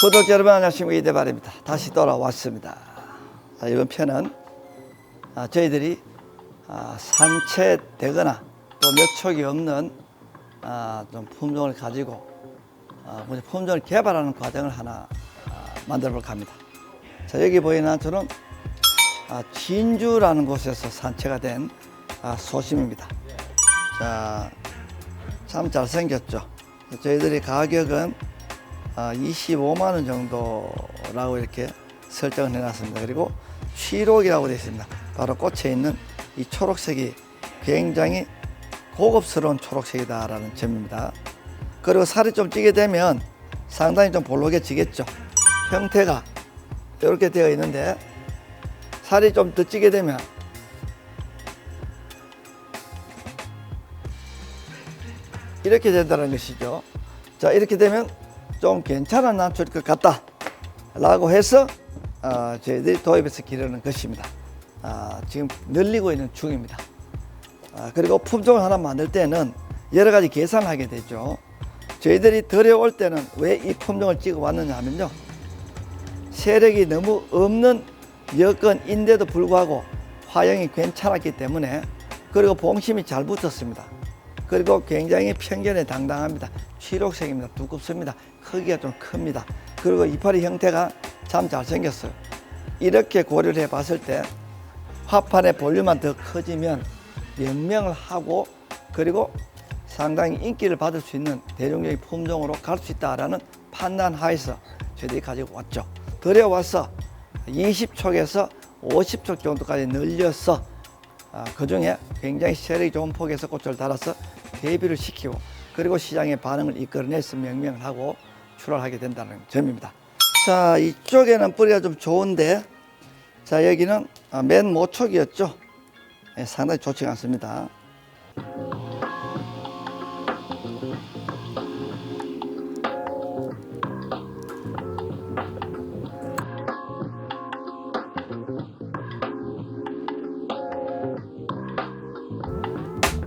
구독자 여러분 안녕하십니까 이대발입니다. 다시 돌아왔습니다. 자, 이번 편은 아, 저희들이 아, 산채되거나 또 몇 촉이 없는 아, 좀 품종을 가지고 아, 품종을 개발하는 과정을 하나 아, 만들어 볼까 합니다. 자, 여기 보이는 저는 아, 진주라는 곳에서 산채가 된 아, 소심입니다. 자, 참 잘생겼죠. 저희들이 가격은 아, 25만 원 정도라고 이렇게 설정을 해놨습니다. 그리고 취록이라고 되어 있습니다. 바로 꽃에 있는 이 초록색이 굉장히 고급스러운 초록색이다라는 점입니다. 그리고 살이 좀 찌게 되면 상당히 좀 볼록해지겠죠. 형태가 이렇게 되어 있는데 살이 좀 더 찌게 되면 이렇게 된다는 것이죠. 자, 이렇게 되면 좀 괜찮은 난초일 것 같다. 라고 해서 어, 저희들이 도입해서 기르는 것입니다. 아, 지금 늘리고 있는 중입니다. 아, 그리고 품종을 하나 만들 때는 여러 가지 계산을 하게 되죠. 저희들이 들여올 때는 왜 이 품종을 찍어 왔느냐 하면요. 세력이 너무 없는 여건인데도 불구하고 화형이 괜찮았기 때문에 그리고 봉심이 잘 붙었습니다. 그리고 굉장히 편견에 당당합니다. 취록색입니다. 두껍습니다. 크기가 좀 큽니다. 그리고 이파리 형태가 참 잘생겼어요. 이렇게 고려를 해봤을 때 화판의 볼륨만 더 커지면 연명을 하고 그리고 상당히 인기를 받을 수 있는 대중적인 품종으로 갈 수 있다라는 판단 하에서 저희들이 가지고 왔죠. 들여와서 20촉에서 50촉 정도까지 늘려서 아, 그 중에 굉장히 세력이 좋은 폭에서 꽃을 달아서 대비를 시키고 그리고 시장의 반응을 이끌어내서 명명을 하고 출하하게 된다는 점입니다. 자 이쪽에는 뿌리가 좀 좋은데 자 여기는 아, 맨 모촉이었죠. 예, 상당히 좋지 않습니다.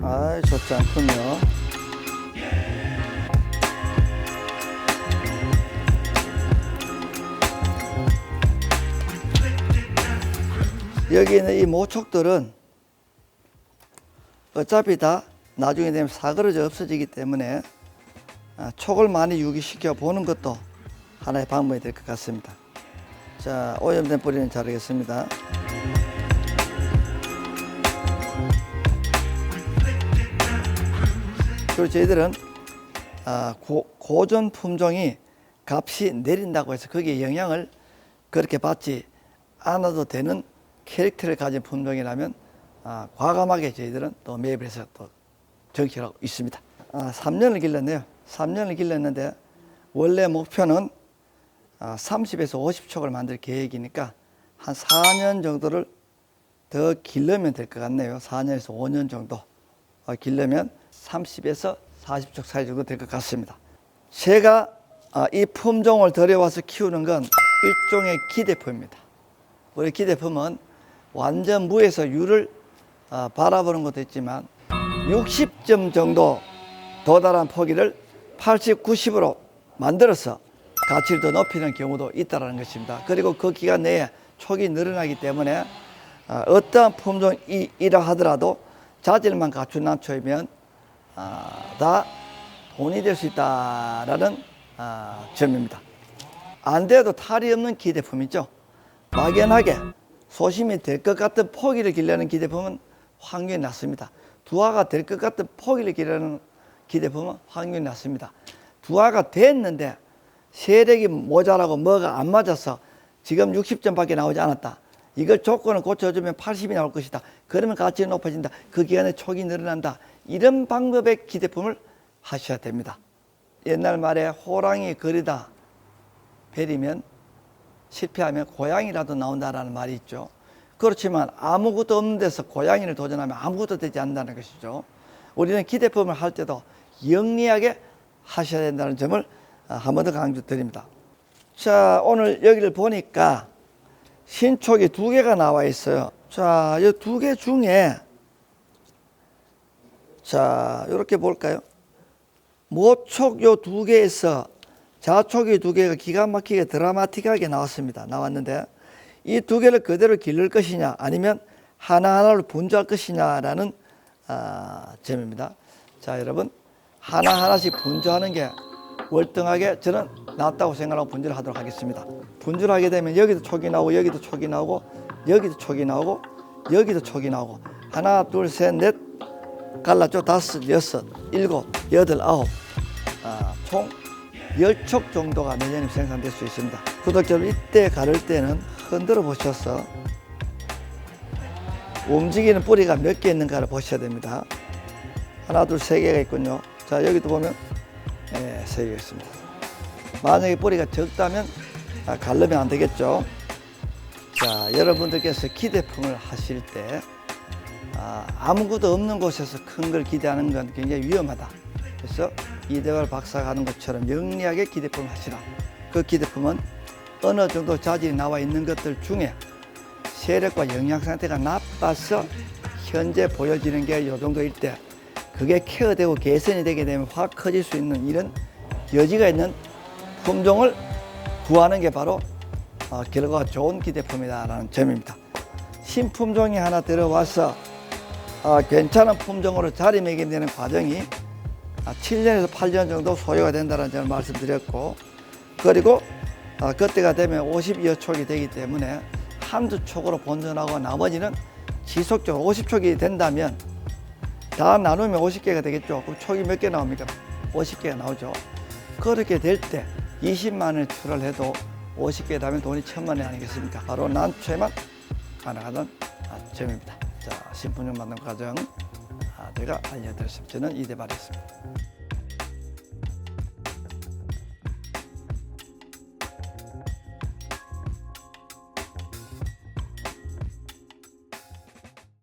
아 좋지 않군요. 여기 있는 이 모촉들은 어차피 다 나중에 되면 사그러져 없어지기 때문에 아, 촉을 많이 유기시켜 보는 것도 하나의 방법이 될 것 같습니다. 자, 오염된 뿌리는 자르겠습니다. 그리고 저희들은 아, 고, 고전 품종이 값이 내린다고 해서 거기에 영향을 그렇게 받지 않아도 되는 캐릭터를 가진 품종이라면 아, 과감하게 저희들은 또 매입을 해서 또 정치하고 있습니다. 아, 3년을 길렀네요. 3년을 길렀는데 원래 목표는 아, 30에서 50촉을 만들 계획이니까 한 4년 정도를 더 길르면 될 것 같네요. 4년에서 5년 정도 어, 길르면 30에서 40촉 사이 정도 될 것 같습니다. 제가 아, 이 품종을 들여와서 키우는 건 일종의 기대품입니다. 우리 기대품은 완전 무에서 유를 아, 바라보는 것도 있지만 60점 정도 도달한 포기를 80, 90으로 만들어서 가치를 더 높이는 경우도 있다는 것입니다. 그리고 그 기간 내에 촉이 늘어나기 때문에 아, 어떠한 품종이라 하더라도 자질만 갖춘 난초이면 아, 다 돈이 될 수 있다라는 아, 점입니다. 안 돼도 탈이 없는 기대품이죠. 막연하게 소심이 될 것 같은 포기를 기르는 기대품은 확률이 낮습니다. 두화가 될 것 같은 포기를 기르는 기대품은 확률이 낮습니다. 두화가 됐는데 세력이 모자라고 뭐가 안 맞아서 지금 60점밖에 나오지 않았다. 이걸 조건을 고쳐주면 80이 나올 것이다. 그러면 가치가 높아진다. 그 기간에 촉이 늘어난다. 이런 방법의 기대품을 하셔야 됩니다. 옛날 말에 호랑이 거리다 베리면 실패하면 고양이라도 나온다라는 말이 있죠. 그렇지만 아무것도 없는 데서 고양이를 도전하면 아무것도 되지 않는다는 것이죠. 우리는 기대품을 할 때도 영리하게 하셔야 된다는 점을 한 번 더 강조드립니다. 자, 오늘 여기를 보니까 신촉이 두 개가 나와 있어요. 자, 이 두 개 중에 자, 이렇게 볼까요? 모촉 요 두 개에서 자초기 두 개가 기가 막히게 드라마틱하게 나왔습니다. 나왔는데 이 두 개를 그대로 기를 것이냐 아니면 하나하나를 분주할 것이냐라는 아, 점입니다. 자, 여러분 하나하나씩 분주하는 게 월등하게 저는 낫다고 생각하고 분주를 하도록 하겠습니다. 분주를 하게 되면 여기도 촉이 나오고 여기도 촉이 나오고 여기도 촉이 나오고 여기도 촉이 나오고 하나 둘 셋 넷 갈라져 다섯 여섯 일곱 여덟 아홉 아, 총 10촉 정도가 매년에 생산될 수 있습니다. 구독자 여러분 이때 가를 때는 흔들어 보셔서 움직이는 뿌리가 몇 개 있는가를 보셔야 됩니다. 하나, 둘, 세 개가 있군요. 자, 여기도 보면 예, 세 개가 있습니다. 만약에 뿌리가 적다면 아, 갈르면 안 되겠죠. 자, 여러분들께서 기대품을 하실 때 아, 아무것도 없는 곳에서 큰 걸 기대하는 건 굉장히 위험하다. 그래서 이대발 박사가 하는 것처럼 영리하게 기대품을 하시라. 그 기대품은 어느 정도 자질이 나와 있는 것들 중에 세력과 영양 상태가 나빠서 현재 보여지는 게 이 정도일 때 그게 케어되고 개선이 되게 되면 확 커질 수 있는 이런 여지가 있는 품종을 구하는 게 바로 어, 결과가 좋은 기대품이다라는 점입니다. 신품종이 하나 들어와서 아, 괜찮은 품종으로 자리매김되는 과정이 아, 7년에서 8년 정도 소요가 된다는 점을 말씀드렸고 그리고 아, 그때가 되면 50여 촉이 되기 때문에 한두 촉으로 본전하고 나머지는 지속적으로 50촉이 된다면 다 나누면 50개가 되겠죠. 그럼 촉이 몇 개 나옵니까? 50개가 나오죠. 그렇게 될 때 20만 원을 출혈해도 50개 다면 돈이 천만 원 아니겠습니까? 바로 난초에만 가능하던 아, 점입니다. 자, 신분증 만든 과정 아, 제가 알려드렸습니다. 저는 이대발이었습니다.